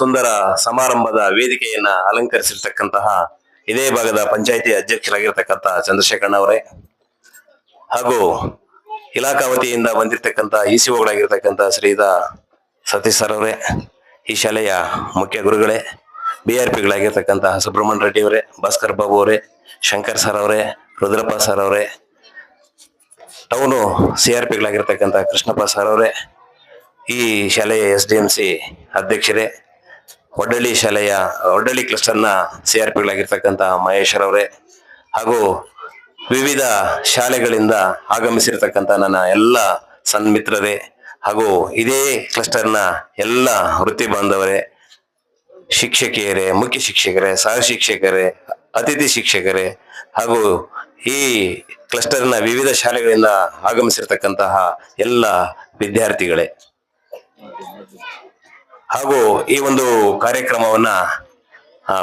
ಸುಂದರ ಸಮಾರಂಭದ ವೇದಿಕೆಯನ್ನ ಅಲಂಕರಿಸಿರ್ತಕ್ಕಂತಹ ಇದೇ ಭಾಗದ ಪಂಚಾಯಿತಿ ಅಧ್ಯಕ್ಷರಾಗಿರ್ತಕ್ಕಂಥ ಚಂದ್ರಶೇಖರಣ್ಣ ಅವರೇ. ಹಾಗೂ ಇಲಾಖಾ ವತಿಯಿಂದ ಬಂದಿರತಕ್ಕಂಥ ಇಸಿಒಗಳಾಗಿರ್ತಕ್ಕಂಥ ಶ್ರೀದ ಸತೀಶ್ ಸರ್ ಅವರೇ, ಈ ಶಾಲೆಯ ಮುಖ್ಯ ಗುರುಗಳೇ, ಬಿ ಆರ್ ಪಿಗಳಾಗಿರ್ತಕ್ಕಂತಹ ಸುಬ್ರಹ್ಮಣ್ಯ ರೆಡ್ಡಿ ಅವರೇ, ಭಾಸ್ಕರ್ ಬಾಬು ಅವರೇ, ಶಂಕರ್ ಸರ್ ಅವರೇ, ರುದ್ರಪ್ಪ ಸರ್ ಅವರೇ, ಟೌನು ಸಿ ಆರ್ ಪಿಗಳಾಗಿರ್ತಕ್ಕಂಥ ಕೃಷ್ಣಪ್ಪ ಸರ್ ಅವರೇ, ಈ ಶಾಲೆಯ ಎಸ್ ಡಿ ಎಂ ಸಿ ಅಧ್ಯಕ್ಷರೇ ಒಡ್ಡಳ್ಳಿ ಶಾಲೆಯ ಒಡ್ಡಳ್ಳಿ ಕ್ಲಸ್ಟರ್ನ ಸಿ ಆರ್ ಪಿಗಳಾಗಿರ್ತಕ್ಕಂಥ ಮಹೇಶ್ವರವರೇ ಹಾಗೂ ವಿವಿಧ ಶಾಲೆಗಳಿಂದ ಆಗಮಿಸಿರ್ತಕ್ಕಂಥ ನನ್ನ ಎಲ್ಲ ಸನ್ಮಿತ್ರರೇ ಹಾಗೂ ಇದೇ ಕ್ಲಸ್ಟರ್ನ ಎಲ್ಲ ವೃತ್ತಿ ಬಾಂಧವರೇ, ಶಿಕ್ಷಕಿಯರೇ, ಮುಖ್ಯ ಶಿಕ್ಷಕರೇ, ಸಹ ಶಿಕ್ಷಕರೇ, ಅತಿಥಿ ಶಿಕ್ಷಕರೇ ಹಾಗೂ ಈ ಕ್ಲಸ್ಟರ್ನ ವಿವಿಧ ಶಾಲೆಗಳಿಂದ ಆಗಮಿಸಿರ್ತಕ್ಕಂತಹ ಎಲ್ಲ ವಿದ್ಯಾರ್ಥಿಗಳೇ. ಹಾಗೂ ಈ ಒಂದು ಕಾರ್ಯಕ್ರಮವನ್ನ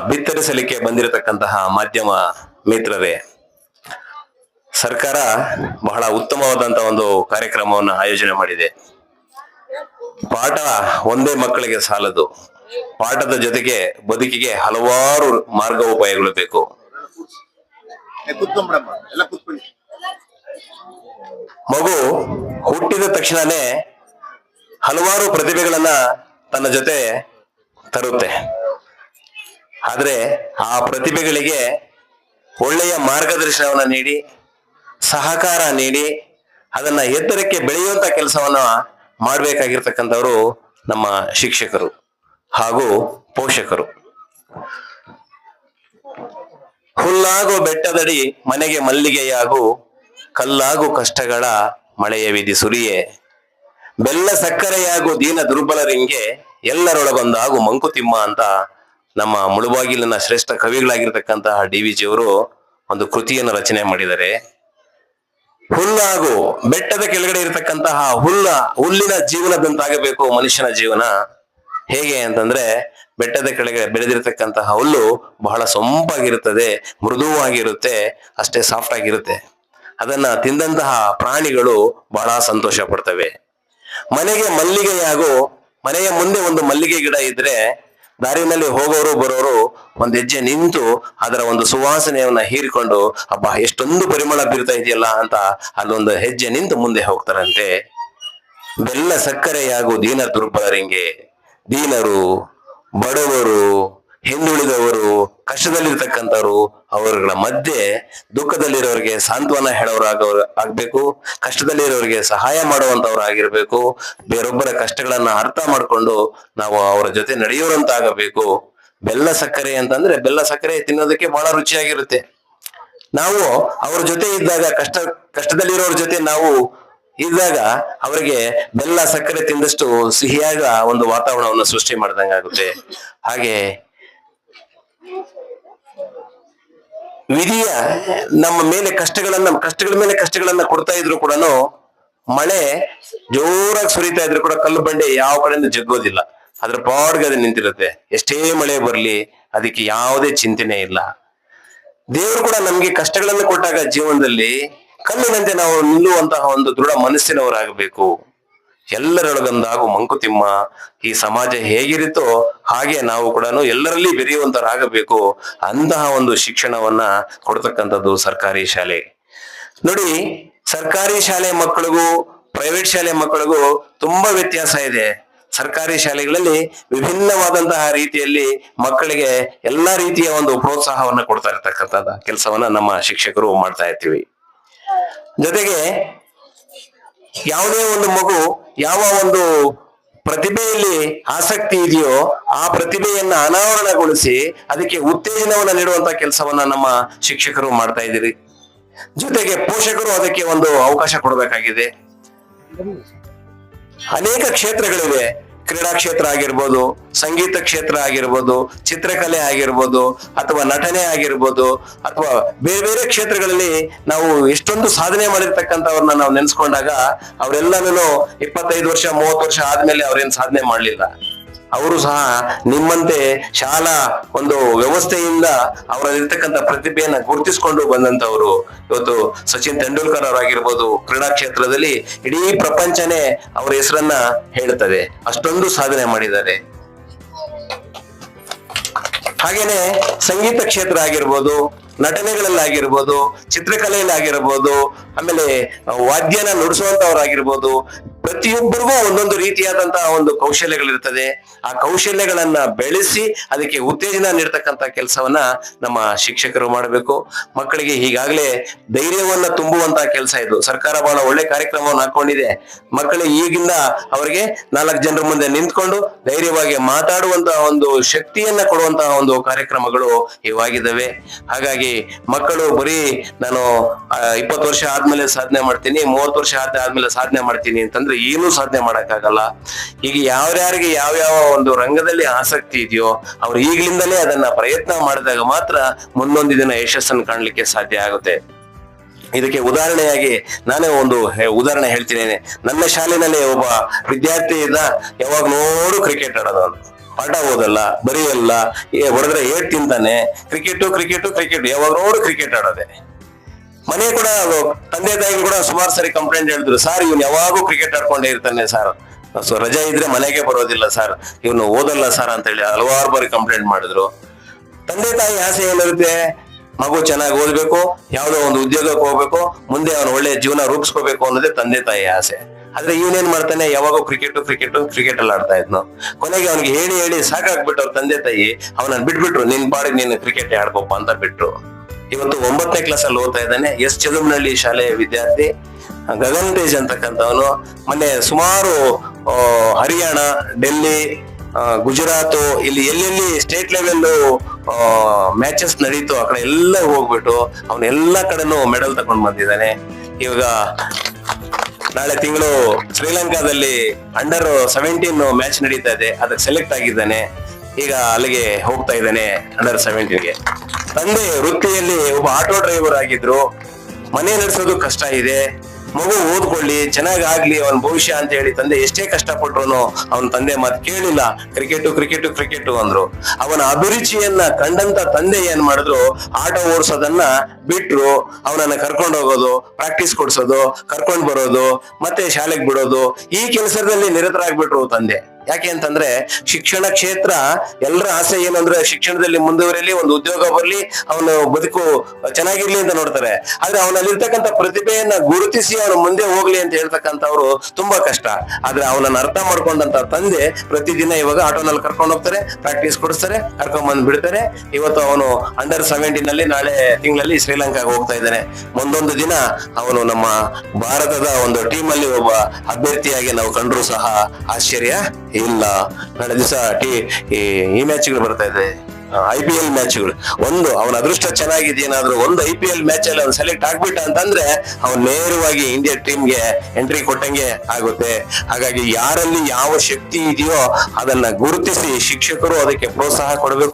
ಬಿತ್ತರಿಸಲಿಕ್ಕೆ ಬಂದಿರತಕ್ಕಂತಹ ಮಾಧ್ಯಮ ಮಿತ್ರರೇ ಸರ್ಕಾರ ಬಹಳ ಉತ್ತಮವಾದಂತಹ ಒಂದು ಕಾರ್ಯಕ್ರಮವನ್ನು ಆಯೋಜನೆ ಮಾಡಿದೆ. ಪಾಠ ಒಂದೇ ಮಕ್ಕಳಿಗೆ ಸಾಲದು. ಪಾಠದ ಜೊತೆಗೆ ಬದುಕಿಗೆ ಹಲವಾರು ಮಾರ್ಗೋಪಾಯಗಳು ಬೇಕು ಮಗು ಹುಟ್ಟಿದ ತಕ್ಷಣನೇ ಹಲವಾರು ಪ್ರತಿಭೆಗಳನ್ನ ತನ್ನ ಜೊತೆ ತರುತ್ತೆ. ಆದ್ರೆ ಆ ಪ್ರತಿಭೆಗಳಿಗೆ ಒಳ್ಳೆಯ ಮಾರ್ಗದರ್ಶನವನ್ನು ನೀಡಿ, ಸಹಕಾರ ನೀಡಿ, ಅದನ್ನ ಎತ್ತರಕ್ಕೆ ಬೆಳೆಯುವಂತ ಕೆಲಸವನ್ನ ಮಾಡಬೇಕಾಗಿರ್ತಕ್ಕಂಥವರು ನಮ್ಮ ಶಿಕ್ಷಕರು ಹಾಗೂ ಪೋಷಕರು. ಹುಲ್ಲಾಗು ಬೆಟ್ಟದಡಿ ಮನೆಗೆ ಮಲ್ಲಿಗೆಯಾಗು, ಕಲ್ಲಾಗು ಕಷ್ಟಗಳ ಮಳೆಯ ವಿಧಿ ಸುರಿಯೇ ಬೆಲ್ಲ ಸಕ್ಕರೆಯಾಗು ದೀನ ದುರ್ಬಲರಿಂಗೆ ಎಲ್ಲರೊಳಗೊಂದಾಗು ಮಂಕುತಿಮ್ಮ ಅಂತ ನಮ್ಮ ಮುಳುಬಾಗಿಲಿನ ಶ್ರೇಷ್ಠ ಕವಿಗಳಾಗಿರ್ತಕ್ಕಂತಹ ಡಿ ವಿ ಜಿಯವರು ಒಂದು ಕೃತಿಯನ್ನು ರಚನೆ ಮಾಡಿದ್ದಾರೆ. ಹುಲ್ಲಾಗು ಬೆಟ್ಟದ ಕೆಳಗಡೆ ಇರತಕ್ಕಂತಹ ಹುಲ್ಲ, ಹುಲ್ಲಿನ ಜೀವನದಂತಾಗಬೇಕು ಮನುಷ್ಯನ ಜೀವನ. ಹೇಗೆ ಅಂತಂದ್ರೆ ಬೆಟ್ಟದ ಕೆಳಗೆ ಬೆಳೆದಿರತಕ್ಕಂತಹ ಹುಲ್ಲು ಬಹಳ ಸೊಂಪಾಗಿರುತ್ತದೆ, ಮೃದುವಾಗಿರುತ್ತೆ, ಅಷ್ಟೇ ಸಾಫ್ಟ್ ಆಗಿರುತ್ತೆ. ಅದನ್ನ ತಿಂದಂತಹ ಪ್ರಾಣಿಗಳು ಬಹಳ ಸಂತೋಷ ಪಡ್ತವೆ. ಮನೆಗೆ ಮಲ್ಲಿಗೆಯಾಗು, ಮನೆಯ ಮುಂದೆ ಒಂದು ಮಲ್ಲಿಗೆ ಗಿಡ ಇದ್ರೆ ದಾರಿನಲ್ಲಿ ಹೋಗೋರು ಬರೋರು ಒಂದ್ ಹೆಜ್ಜೆ ನಿಂತು ಅದರ ಒಂದು ಸುವಾಸನೆಯನ್ನ ಹೀರಿಕೊಂಡು, ಅಬ್ಬ, ಎಷ್ಟೊಂದು ಪರಿಮಳ ಬೀರ್ತಾ ಇದೆಯಲ್ಲ ಅಂತ ಅಲ್ಲೊಂದು ಹೆಜ್ಜೆ ನಿಂತು ಮುಂದೆ ಹೋಗ್ತಾರಂತೆ. ಬೆಲ್ಲ ಸಕ್ಕರೆಯಾಗು ದೀನ ದುರ್ಬಲರಿಂಗೆ ದೀನರು, ಬಡವರು, ಹಿಂದುಳಿದವರು, ಕಷ್ಟದಲ್ಲಿರ್ತಕ್ಕಂಥವ್ರು ಅವರುಗಳ ಮಧ್ಯೆ ದುಃಖದಲ್ಲಿರೋರಿಗೆ ಸಾಂತ್ವನ ಹೇಳೋರಾಗವ್ರು ಆಗ್ಬೇಕು, ಕಷ್ಟದಲ್ಲಿರೋರಿಗೆ ಸಹಾಯ ಮಾಡುವಂತವ್ರು ಆಗಿರ್ಬೇಕು ಬೇರೊಬ್ಬರ ಕಷ್ಟಗಳನ್ನ ಅರ್ಥ ಮಾಡ್ಕೊಂಡು ನಾವು ಅವರ ಜೊತೆ ನಡೆಯೋರಂತಾಗಬೇಕು. ಬೆಲ್ಲ ಸಕ್ಕರೆ ಅಂತಂದ್ರೆ ಬೆಲ್ಲ ಸಕ್ಕರೆ ತಿನ್ನೋದಕ್ಕೆ ಬಹಳ ರುಚಿಯಾಗಿರುತ್ತೆ. ನಾವು ಅವ್ರ ಜೊತೆ ಇದ್ದಾಗ ಕಷ್ಟ, ಕಷ್ಟದಲ್ಲಿರೋರ ಜೊತೆ ನಾವು ಇದ್ದಾಗ ಅವರಿಗೆ ಬೆಲ್ಲ ಸಕ್ಕರೆ ತಿಂದಷ್ಟು ಸಿಹಿಯಾದ ಒಂದು ವಾತಾವರಣವನ್ನು ಸೃಷ್ಟಿ ಮಾಡ್ದಂಗಾಗುತ್ತೆ. ಹಾಗೆ ವಿಧಿಯ ನಮ್ಮ ಮೇಲೆ ಕಷ್ಟಗಳನ್ನ, ಕಷ್ಟಗಳ ಮೇಲೆ ಕಷ್ಟಗಳನ್ನ ಕೊಡ್ತಾ ಇದ್ರು ಕೂಡ ಮಳೆ ಜೋರಾಗಿ ಸುರಿತಾ ಇದ್ರು ಕೂಡ ಕಲ್ಲು ಬಂಡೆ ಯಾವ ಕಡೆಯಿಂದ ಜಗ್ಗೋದಿಲ್ಲ. ಅದ್ರ ಪಾಡ್ಗೆ ಅದು ನಿಂತಿರುತ್ತೆ. ಎಷ್ಟೇ ಮಳೆ ಬರಲಿ ಅದಕ್ಕೆ ಯಾವುದೇ ಚಿಂತನೆ ಇಲ್ಲ. ದೇವರು ಕೂಡ ನಮ್ಗೆ ಕಷ್ಟಗಳನ್ನು ಕೊಟ್ಟಾಗ ಜೀವನದಲ್ಲಿ ಕಲ್ಲಿನಂತೆ ನಾವು ನಿಲ್ಲುವಂತಹ ಒಂದು ದೃಢ ಮನಸ್ಸಿನವರಾಗಬೇಕು. ಎಲ್ಲರೊಳಗೊಂದಾಗು ಮಂಕುತಿಮ್ಮ. ಈ ಸಮಾಜ ಹೇಗಿರುತ್ತೋ ಹಾಗೆ ನಾವು ಕೂಡ ಎಲ್ಲರಲ್ಲಿ ಬೆರೆಯುವಂತರಾಗಬೇಕು ಅಂತಹ ಒಂದು ಶಿಕ್ಷಣವನ್ನ ಕೊಡ್ತಕ್ಕಂಥದ್ದು ಸರ್ಕಾರಿ ಶಾಲೆ. ನೋಡಿ, ಸರ್ಕಾರಿ ಶಾಲೆ ಮಕ್ಕಳಿಗೂ, ಪ್ರೈವೇಟ್ ಶಾಲೆ ಮಕ್ಕಳಿಗೂ ತುಂಬಾ ವ್ಯತ್ಯಾಸ ಇದೆ. ಸರ್ಕಾರಿ ಶಾಲೆಗಳಲ್ಲಿ ವಿಭಿನ್ನವಾದಂತಹ ರೀತಿಯಲ್ಲಿ ಮಕ್ಕಳಿಗೆ ಎಲ್ಲಾ ರೀತಿಯ ಒಂದು ಪ್ರೋತ್ಸಾಹವನ್ನ ಕೊಡ್ತಾ ಇರ್ತಕ್ಕಂಥದ್ದು ಕೆಲಸವನ್ನ ನಮ್ಮ ಶಿಕ್ಷಕರು ಮಾಡ್ತಾ ಇರ್ತೀವಿ. ಜೊತೆಗೆ ಯಾವುದೇ ಒಂದು ಮಗು ಯಾವ ಒಂದು ಪ್ರತಿಭೆಯಲ್ಲಿ ಆಸಕ್ತಿ ಇದೆಯೋ ಆ ಪ್ರತಿಭೆಯನ್ನ ಅನಾವರಣಗೊಳಿಸಿ ಅದಕ್ಕೆ ಉತ್ತೇಜನವನ್ನ ನೀಡುವಂತ ಕೆಲಸವನ್ನ ನಮ್ಮ ಶಿಕ್ಷಕರು ಮಾಡ್ತಾ ಇದ್ದೀರಿ. ಜೊತೆಗೆ ಪೋಷಕರು ಅದಕ್ಕೆ ಒಂದು ಅವಕಾಶ ಕೊಡಬೇಕಾಗಿದೆ. ಅನೇಕ ಕ್ಷೇತ್ರಗಳಿವೆ. ಕ್ರೀಡಾ ಕ್ಷೇತ್ರ ಆಗಿರ್ಬೋದು, ಸಂಗೀತ ಕ್ಷೇತ್ರ ಆಗಿರ್ಬೋದು, ಚಿತ್ರಕಲೆ ಆಗಿರ್ಬೋದು, ಅಥವಾ ನಟನೆ ಆಗಿರ್ಬೋದು, ಅಥವಾ ಬೇರೆ ಬೇರೆ ಕ್ಷೇತ್ರಗಳಲ್ಲಿ ನಾವು ಎಷ್ಟೊಂದು ಸಾಧನೆ ಮಾಡಿರ್ತಕ್ಕಂಥವ್ರನ್ನ ನಾವು ನೆನೆಸ್ಕೊಂಡಾಗ ಅವರೆಲ್ಲನೂ ಇಪ್ಪತ್ತೈದು ವರ್ಷ, ಮೂವತ್ತು ವರ್ಷ ಆದ್ಮೇಲೆ ಅವ್ರೇನ್ ಸಾಧನೆ ಮಾಡ್ಲಿಲ್ಲ. ಅವರು ಸಹ ನಿಮ್ಮಂತೆ ಶಾಲಾ ಒಂದು ವ್ಯವಸ್ಥೆಯಿಂದ ಅವರಲ್ಲಿರ್ತಕ್ಕಂಥ ಪ್ರತಿಭೆಯನ್ನ ಗುರುತಿಸಿಕೊಂಡು ಬಂದಂತವರು ಇವತ್ತು ಸಚಿನ್ ತೆಂಡೂಲ್ಕರ್ ಅವರಾಗಿರ್ಬೋದು, ಕ್ರೀಡಾ ಕ್ಷೇತ್ರದಲ್ಲಿ ಇಡೀ ಪ್ರಪಂಚನೇ ಅವರ ಹೆಸರನ್ನ ಹೇಳ್ತದೆ. ಅಷ್ಟೊಂದು ಸಾಧನೆ ಮಾಡಿದ್ದಾರೆ. ಹಾಗೇನೆ ಸಂಗೀತ ಕ್ಷೇತ್ರ ಆಗಿರ್ಬೋದು, ನಟನೆಗಳಲ್ಲಾಗಿರ್ಬೋದು, ಚಿತ್ರಕಲೆಯಲ್ಲಾಗಿರ್ಬೋದು, ಆಮೇಲೆ ವಾದ್ಯನ ನುಡಿಸುವಂತವ್ರಾಗಿರ್ಬೋದು ಪ್ರತಿಯೊಬ್ಬರಿಗೂ ಒಂದೊಂದು ರೀತಿಯಾದಂತಹ ಒಂದು ಕೌಶಲ್ಯಗಳಿರ್ತದೆ. ಆ ಕೌಶಲ್ಯಗಳನ್ನ ಬೆಳೆಸಿ ಅದಕ್ಕೆ ಉತ್ತೇಜನ ನೀಡ್ತಕ್ಕಂಥ ಕೆಲಸವನ್ನ ನಮ್ಮ ಶಿಕ್ಷಕರು ಮಾಡಬೇಕು. ಮಕ್ಕಳಿಗೆ ಈಗಾಗಲೇ ಧೈರ್ಯವನ್ನ ತುಂಬುವಂತಹ ಕೆಲಸ ಇದು. ಸರ್ಕಾರ ಬಹಳ ಒಳ್ಳೆ ಕಾರ್ಯಕ್ರಮವನ್ನು ಹಾಕೊಂಡಿದೆ. ಮಕ್ಕಳು ಈಗಿಂದ ಅವರಿಗೆ ನಾಲ್ಕು ಜನರ ಮುಂದೆ ನಿಂತ್ಕೊಂಡು ಧೈರ್ಯವಾಗಿ ಮಾತಾಡುವಂತಹ ಒಂದು ಶಕ್ತಿಯನ್ನ ಕೊಡುವಂತಹ ಒಂದು ಕಾರ್ಯಕ್ರಮಗಳು ಇವಾಗಿದ್ದಾವೆ ಹಾಗಾಗಿ ಮಕ್ಕಳು ಬರೀ ನಾನು ಇಪ್ಪತ್ತು ವರ್ಷ ಆದ್ಮೇಲೆ ಸಾಧನೆ ಮಾಡ್ತೀನಿ, ಮೂವತ್ತು ವರ್ಷ ಆದ ಆದ್ಮೇಲೆ ಸಾಧನೆ ಮಾಡ್ತೀನಿ ಅಂತಂದ್ರೆ ಏನು ಸಾಧನೆ ಮಾಡಕ್ಕಾಗಲ್ಲ. ಈಗ ಯಾವ್ಯಾರಿಗೆ ಯಾವ್ಯಾವ ಒಂದು ರಂಗದಲ್ಲಿ ಆಸಕ್ತಿ ಇದೆಯೋ ಅವ್ರು ಈಗಲಿಂದಲೇ ಅದನ್ನ ಪ್ರಯತ್ನ ಮಾಡಿದಾಗ ಮಾತ್ರ ಮುಂದೊಂದು ದಿನ ಯಶಸ್ಸನ್ನು ಕಾಣಲಿಕ್ಕೆ ಸಾಧ್ಯ ಆಗುತ್ತೆ. ಇದಕ್ಕೆ ಉದಾಹರಣೆಯಾಗಿ ನಾನೇ ಒಂದು ಉದಾಹರಣೆ ಹೇಳ್ತೀನಿ ನನ್ನ ಶಾಲೆನಲ್ಲಿ ಒಬ್ಬ ವಿದ್ಯಾರ್ಥಿ ಇದ್ದ, ಯಾವಾಗ ನೋಡು ಕ್ರಿಕೆಟ್ ಆಡೋದು ಅವ್ನು. ಪಾಠ ಓದಲ್ಲ, ಬರೆಯಲ್ಲ ಹೊಡೆದ್ರೆ ಏಟ್ ತಿಂತಾನೆ ಕ್ರಿಕೆಟು ಕ್ರಿಕೆಟ್ ಕ್ರಿಕೆಟ್ ಯಾವಾಗ ನೋಡು ಕ್ರಿಕೆಟ್ ಆಡೋದೆ. ಮನೆ ಕೂಡ ತಂದೆ ತಾಯಿಗಳು ಕೂಡ ಸುಮಾರು ಸರಿ ಕಂಪ್ಲೇಂಟ್ ಹೇಳಿದ್ರು. ಸರ್ ಇವ್ನು ಯಾವಾಗೂ ಕ್ರಿಕೆಟ್ ಆಡ್ಕೊಂಡೇ ಇರ್ತಾನೆ ಸರ್ ಸೊ ರಜೆ ಇದ್ರೆ ಮನೆಗೆ ಬರೋದಿಲ್ಲ ಸರ್ ಇವನು ಓದಲ್ಲ ಸರ್ ಅಂತ ಹೇಳಿ ಹಲವಾರು ಬಾರಿ ಕಂಪ್ಲೇಂಟ್ ಮಾಡಿದ್ರು. ತಂದೆ ತಾಯಿ ಆಸೆ ಏನಿರುತ್ತೆ ಮಗು ಚೆನ್ನಾಗಿ ಓದ್ಬೇಕು, ಯಾವ್ದೋ ಒಂದು ಉದ್ಯೋಗಕ್ಕೆ ಹೋಗ್ಬೇಕು, ಮುಂದೆ ಅವನು ಒಳ್ಳೆ ಜೀವನ ರೂಪಿಸ್ಕೋಬೇಕು ಅನ್ನೋದೇ ತಂದೆ ತಾಯಿ ಆಸೆ. ಆದ್ರೆ ಇವನೇನ್ ಮಾಡ್ತಾನೆ ಯಾವಾಗ ಕ್ರಿಕೆಟ್ ಕ್ರಿಕೆಟ್ ಕ್ರಿಕೆಟ್ ಅಲ್ಲಿ ಆಡ್ತಾ ಇದ್ನು. ಕೊನೆಗೆ ಅವನಿಗೆ ಹೇಳಿ ಹೇಳಿ ಸಾಕಾಗ್ಬಿಟ್ಟು ಅವ್ರ ತಂದೆ ತಾಯಿ, ಅವನನ್ನ ಬಿಟ್ಬಿಟ್ರು, ನಿನ್ ಪಾಡಿಗೆ ನೀನು ಕ್ರಿಕೆಟ್ ಆಡ್ಕೋಪ ಅಂತ ಬಿಟ್ರು. ಇವತ್ತು ಒಂಬತ್ತನೇ ಕ್ಲಾಸ್ ಅಲ್ಲಿ ಓದ್ತಾ ಇದ್ದಾನೆ. ಎಸ್. ಚದುಮ್ನಹಳ್ಳಿ ಶಾಲೆಯ ವಿದ್ಯಾರ್ಥಿ. ಗಗನ್ ತೇಜ್ ಅಂತಕ್ಕಂಥವನು. ಮೊನ್ನೆ ಸುಮಾರು ಹರಿಯಾಣ, ಡೆಲ್ಲಿ ಗುಜರಾತ್, ಇಲ್ಲಿ ಎಲ್ಲೆಲ್ಲಿ ಸ್ಟೇಟ್ ಲೆವೆಲ್ ಮ್ಯಾಚಸ್ ನಡೀತು ಆ ಕಡೆ ಎಲ್ಲ ಹೋಗ್ಬಿಟ್ಟು ಅವನ ಎಲ್ಲ ಕಡೆನೂ ಮೆಡಲ್ ತಗೊಂಡ್ ಬಂದಿದ್ದಾನೆ. ಇವಾಗ ನಾಳೆ ತಿಂಗಳು ಶ್ರೀಲಂಕಾದಲ್ಲಿ ಅಂಡರ್ ಸೆವೆಂಟೀನ್ ಮ್ಯಾಚ್ ನಡೀತಾ ಇದೆ. ಅದಕ್ಕೆ ಸೆಲೆಕ್ಟ್ ಆಗಿದ್ದಾನೆ. ಈಗ ಅಲ್ಲಿಗೆ ಹೋಗ್ತಾ ಇದ್ದಾನೆ ಅಂಡರ್ ಸೆವೆಂಟೀನ್ಗೆ ತಂದೆ ವೃತ್ತಿಯಲ್ಲಿ ಒಬ್ಬ ಆಟೋ ಡ್ರೈವರ್ ಆಗಿದ್ರು. ಮನೆ ನಡೆಸೋದು ಕಷ್ಟ ಇದೆ. ಮಗು ಓದ್ಕೊಳ್ಳಿ ಚೆನ್ನಾಗ್ ಆಗ್ಲಿ ಅವನ ಭವಿಷ್ಯ ಅಂತ ಹೇಳಿ ತಂದೆ ಎಷ್ಟೇ ಕಷ್ಟಪಟ್ರು ಅವನ ತಂದೆ ಮಾತು ಕೇಳಿಲ್ಲ. ಕ್ರಿಕೆಟ್ ಕ್ರಿಕೆಟ್ ಕ್ರಿಕೆಟ್ ಅಂದ್ರು. ಅವನ ಅಭಿರುಚಿಯನ್ನ ಕಂಡಂತ ತಂದೆ ಏನ್ ಮಾಡಿದ್ರು? ಆಟ ಓಡಿಸೋದನ್ನ ಬಿಟ್ರು. ಅವನನ್ನ ಕರ್ಕೊಂಡು ಹೋಗೋದು ಪ್ರಾಕ್ಟೀಸ್ ಕೊಡ್ಸೋದು, ಕರ್ಕೊಂಡ್ ಬರೋದು, ಮತ್ತೆ ಶಾಲೆಗೆ ಬಿಡೋದು. ಈ ಕೆಲಸದಲ್ಲಿ ನಿರತರಾಗ್ಬಿಟ್ರು ತಂದೆ. ಯಾಕೆ ಅಂತಂದ್ರೆ ಶಿಕ್ಷಣ ಕ್ಷೇತ್ರ ಎಲ್ಲರ ಆಸೆ ಏನಂದ್ರೆ ಶಿಕ್ಷಣದಲ್ಲಿ ಮುಂದುವರಿಲಿ, ಒಂದು ಉದ್ಯೋಗ ಬರ್ಲಿ, ಅವನು ಬದುಕು ಚೆನ್ನಾಗಿರ್ಲಿ ಅಂತ ನೋಡ್ತಾರೆ. ಆದ್ರೆ ಅವನಲ್ಲಿರ್ತಕ್ಕಂಥ ಪ್ರತಿಭೆಯನ್ನ ಗುರುತಿಸಿ ಅವನು ಮುಂದೆ ಹೋಗ್ಲಿ ಅಂತ ಹೇಳ್ತಕ್ಕಂಥವ್ರು ತುಂಬಾ ಕಷ್ಟ. ಆದ್ರೆ ಅವನನ್ನ ಅರ್ಥ ಮಾಡ್ಕೊಂಡಂತ ತಂದೆ ಪ್ರತಿದಿನ ಇವಾಗ ಆಟೋನಲ್ಲಿ ಕರ್ಕೊಂಡು ಹೋಗ್ತಾರೆ ಪ್ರಾಕ್ಟೀಸ್ ಕೊಡಿಸ್ತಾರೆ ಕರ್ಕೊಂಡ್ ಬಂದ್ ಬಿಡ್ತಾರೆ. ಇವತ್ತು ಅವನು ಅಂಡರ್ ಸೆವೆಂಟೀನ್ ಅಲ್ಲಿ ನಾಳೆ ತಿಂಗಳಲ್ಲಿ ಶ್ರೀಲಂಕಾಗೆ ಹೋಗ್ತಾ ಇದ್ದಾನೆ. ಮುಂದೊಂದು ದಿನ ಅವನು ನಮ್ಮ ಭಾರತದ ಒಂದು ಟೀಮ್ ಅಲ್ಲಿ ಒಬ್ಬ ಅಭ್ಯರ್ಥಿಯಾಗಿ ನಾವು ಕಂಡ್ರು ಸಹ ಆಶ್ಚರ್ಯ. ಇಲ್ಲ. ನಾಳೆ ದಿವಸ ಟಿ, ಈ ಮ್ಯಾಚ್ಗಳು ಬರ್ತಾ ಇದೆ. ಐ ಪಿ ಎಲ್ ಮ್ಯಾಚ್ಗಳು ಒಂದು, ಅವನ ಅದೃಷ್ಟ ಚೆನ್ನಾಗಿದೆಯೇನಾದ್ರೂ ಒಂದು ಐ ಪಿ ಎಲ್ ಮ್ಯಾಚ್ ಅಲ್ಲಿ ಅವ್ನು ಸೆಲೆಕ್ಟ್ ಆಗ್ಬಿಟ್ಟ ಅಂತಂದ್ರೆ ಅವ್ನು ನೇರವಾಗಿ ಇಂಡಿಯಾ ಟೀಮ್ಗೆ ಎಂಟ್ರಿ ಕೊಟ್ಟಂಗೆ ಆಗುತ್ತೆ. ಹಾಗಾಗಿ ಯಾರಲ್ಲಿ ಯಾವ ಶಕ್ತಿ ಇದೆಯೋ ಅದನ್ನ ಗುರುತಿಸಿ ಶಿಕ್ಷಕರು ಅದಕ್ಕೆ ಪ್ರೋತ್ಸಾಹ ಕೊಡಬೇಕು.